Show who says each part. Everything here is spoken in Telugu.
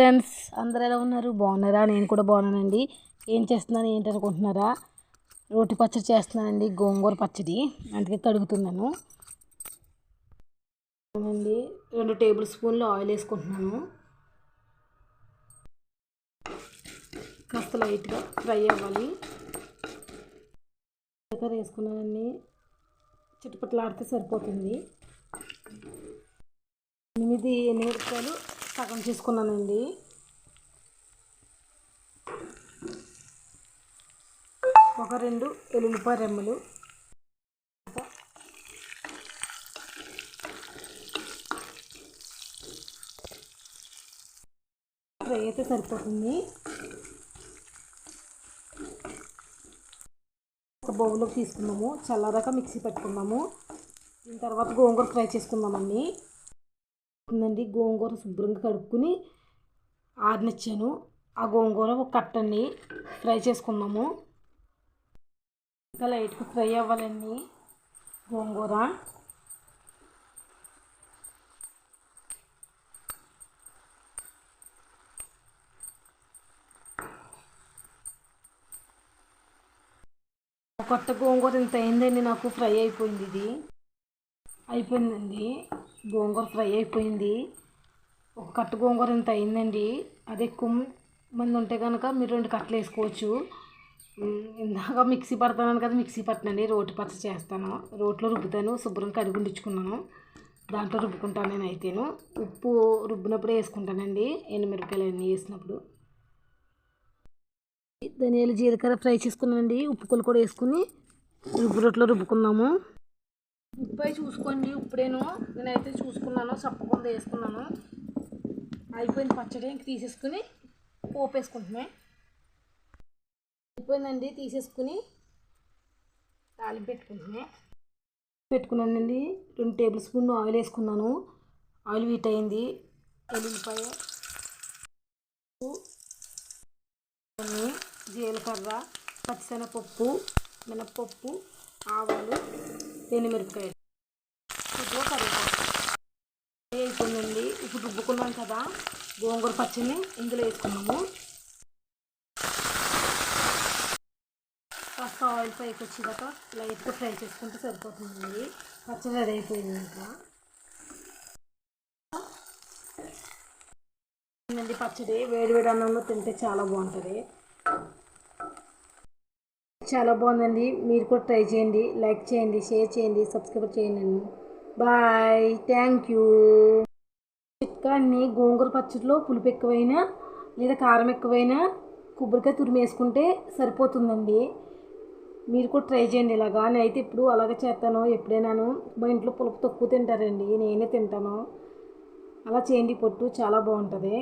Speaker 1: ఫ్రెండ్స్ అందరు ఎలా ఉన్నారు? బాగున్నారా? నేను కూడా బాగున్నానండి. ఏం చేస్తున్నాను? ఏంటి అనుకుంటున్నారా? రోటి పచ్చడి చేస్తున్నానండి. గోంగూర పచ్చడి. అందుకే కడుగుతున్నాను. అండి రెండు టేబుల్ స్పూన్లు ఆయిల్ వేసుకుంటున్నాను. కాస్త లైట్గా ఫ్రై అవ్వాలి. జీలకర్ర వేసుకున్నానండి. చిట్టుపట్లాడితే సరిపోతుంది. ఎనిమిది ఎనిమిది రూపాయలు సగం తీసుకున్నానండి ఒక రెండు ఎల్లుల్లిపాయ రెమ్మలు. ఫ్రై అయితే సరిపోతుంది. ఒక బౌల్లోకి తీసుకున్నాము. చల్లారాక మిక్సీ పెట్టుకున్నాము. దీని తర్వాత గోంగూర ఫ్రై చేసుకుందామండి. ఉందండి గోంగూర శుభ్రంగా కడుక్కుని ఆరనిచ్చాను. ఆ గోంగూర ఒక కట్టండి ఫ్రై చేసుకుందాము. ఇంకా లైట్గా ఫ్రై అవ్వాలండి గోంగూర. కొత్త గోంగూర ఇంత అయిందండి నాకు ఫ్రై అయిపోయింది ఇది. అయిపోయిందండి. గోంగూర ఫ్రై అయిపోయింది. ఒక కట్ట గోంగూర ఇంత అయిందండి. అది ఎక్కువ మంది ఉంటే కనుక మీరు రెండు కట్టలు వేసుకోవచ్చు. ఇందాక మిక్సీ పడతాను కదా మిక్సీ పట్టనండి. రోటి పచ్చ చేస్తాను. రోట్లో రుబ్బుతాను. శుభ్రం కడిగి ఉండించుకున్నాను దాంట్లో రుబ్బుకుంటాను నేను అయితేను ఉప్పు రుబ్బినప్పుడు వేసుకుంటానండి. ఎండుమిరపకాయలు అన్నీ వేసినప్పుడు. ధనియాలు జీలకర్ర ఫ్రై చేసుకున్నానండి. ఉప్పుకలు కూడా వేసుకుని రుబ్బు రొట్టెలో రుబ్బుకున్నాము. ఉప్పు చూసుకోండి. ఇప్పుడేను నేనైతే చూసుకున్నాను చప్పకుండా వేసుకున్నాను. అయిపోయింది పచ్చడి. ఇంక తీసేసుకుని పోపు వేసుకుంటున్నాయి అయిపోయిందండి. తీసేసుకుని తాలింపు పెట్టుకుంటున్నాయి పెట్టుకున్నానండి. రెండు టేబుల్ స్పూన్ ఆయిల్ వేసుకున్నాను. ఆయిల్ వీట్ అయింది. ఎల్లుల్లిపాయ జీలకర్ర పచ్చిశనగపప్పు మినప్పప్పు ఆవాలు ఎండుమిరపకాయలు ఇప్పుడు కరివేపాకు అయిపోయిందండి? ఇప్పుడు రుబ్బుకున్నాం కదా గోంగూర పచ్చడిని ఇందులో వేసుకున్నాము. కాస్త ఆయిల్ పైకి వచ్చేదాకా లైట్గా ఫ్రై చేసుకుంటే సరిపోతుందండి. పచ్చడి రెడీ అయిపోయింది ఇంకా. పచ్చడి. వేడి వేడి అన్నంలో తింటే చాలా బాగుంటుంది. చాలా బాగుందండి. మీరు కూడా ట్రై చేయండి. లైక్ చేయండి షేర్ చేయండి సబ్స్క్రైబ్ చేయండి బాయ్. Thank you. చిట్కాన్ని గోంగూర పచ్చడిలో పులుపు ఎక్కువైనా లేదా కారం ఎక్కువైనా కొబ్బరికాయ తురిమేసుకుంటే సరిపోతుందండి. మీరు కూడా ట్రై చేయండి. ఇలాగా నేనైతే ఇప్పుడు అలాగే చేస్తాను. ఎప్పుడైనాను మా ఇంట్లో పులుపు తక్కువ తింటారండి. నేనే తింటాను. అలా చేయండి. పొట్టు చాలా బాగుంటుంది.